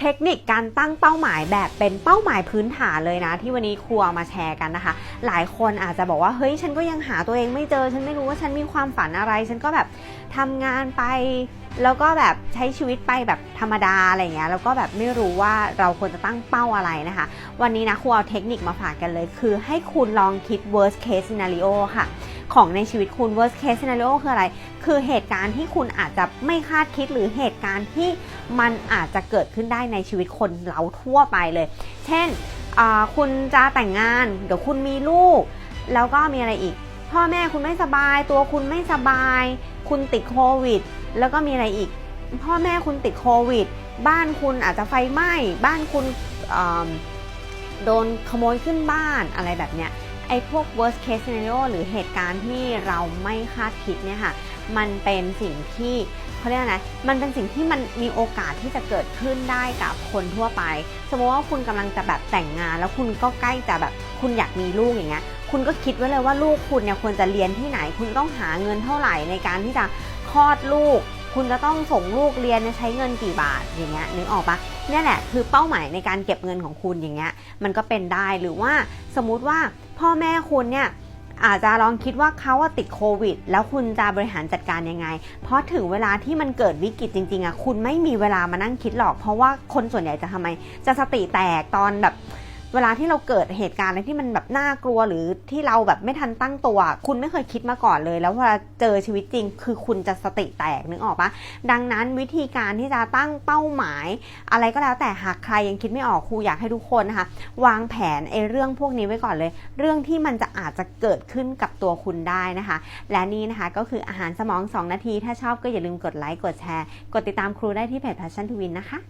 เทคนิคการตั้งเป้าหมายแบบเป็นเป้าหมายพื้นฐานเลยนะ ที่วันนี้ครูเอามาแชร์กันนะคะ หลายคนอาจจะบอกว่าเฮ้ยฉันก็ยังหาตัวเองไม่เจอ ฉันไม่รู้ว่าฉันมีความฝันอะไร ฉันก็แบบทำงานไปแล้วก็แบบใช้ชีวิตไปแบบธรรมดาอะไรเงี้ยแล้วก็แบบไม่รู้ว่าเราควรจะตั้งเป้าอะไรนะคะ วันนี้นะครูเอาเทคนิคมาฝากกันเลย คือให้คุณลองคิด worst case scenario ค่ะ ของในชีวิตคุณ worst case scenario คืออะไร คือเหตุการณ์ที่คุณอาจจะไม่คาดคิดหรือเหตุการณ์ที่มันอาจจะเกิดขึ้นได้ในชีวิตคนเราทั่วไปเลย เช่นคุณจะแต่งงาน เดี๋ยวคุณมีลูก แล้วก็มีอะไรอีก พ่อแม่คุณไม่สบาย ตัวคุณไม่สบาย คุณติดโควิด แล้วก็มีอะไรอีก พ่อแม่คุณติดโควิด บ้านคุณอาจจะไฟไหม้ บ้านคุณโดนขโมยขึ้นบ้านอะไรแบบเนี้ย ไอ้พวก worst case scenario หรือเหตุการณ์ที่เราไม่คาดคิดเนี่ยค่ะ มันเป็นสิ่งที่เขาเรียกนะมันเป็นสิ่งที่มันมีโอกาสที่จะเกิดขึ้นได้กับคนทั่วไป สมมติว่าคุณกำลังจะแบบแต่งงาน แล้วคุณก็ใกล้จะแบบคุณอยากมีลูกอย่างเงี้ย คุณก็คิดไว้เลยว่าลูกคุณเนี่ยควรจะเรียนที่ไหน คุณต้องหาเงินเท่าไหร่ในการที่จะคลอดลูก คุณจะต้องส่งลูกเรียนใช้เงินกี่บาทอย่างเงี้ยนึกออกปะเนี่ยแหละคือเป้าหมายในการเก็บเงินของคุณอย่างเงี้ย มันก็เป็นได้หรือว่าสมมุติว่า พ่อแม่คุณเนี่ยอาจจะลองคิดว่าเขาติดโควิด แล้วคุณจะบริหารจัดการยังไง เพราะถึงเวลาที่มันเกิดวิกฤตจริงๆอะคุณไม่มีเวลามานั่งคิดหรอก เพราะว่าคนส่วนใหญ่จะทำไม จะสติแตกตอนแบบ เวลาที่เราเกิดเหตุการณ์อะไรที่มันแบบน่ากลัวหรือที่เราแบบไม่ทันตั้งตัว คุณไม่เคยคิดมาก่อนเลย แล้วเวลาเจอชีวิตจริง คือคุณจะสติแตกนึกออกปะดังนั้นวิธีการที่จะตั้งเป้าหมาย อะไรก็แล้วแต่หากใครยังคิดไม่ออกครูอยากให้ทุกคนนะคะ วางแผนไอ้เรื่องพวกนี้ไว้ก่อนเลย เรื่องที่มันจะอาจจะเกิดขึ้นกับตัวคุณได้นะคะ และนี่นะคะก็คืออาหารสมอง 2 นาที ถ้าชอบก็อย่าลืมกดไลค์กดแชร์ กดติดตามครูได้ที่เพจ Passion to Win นะคะ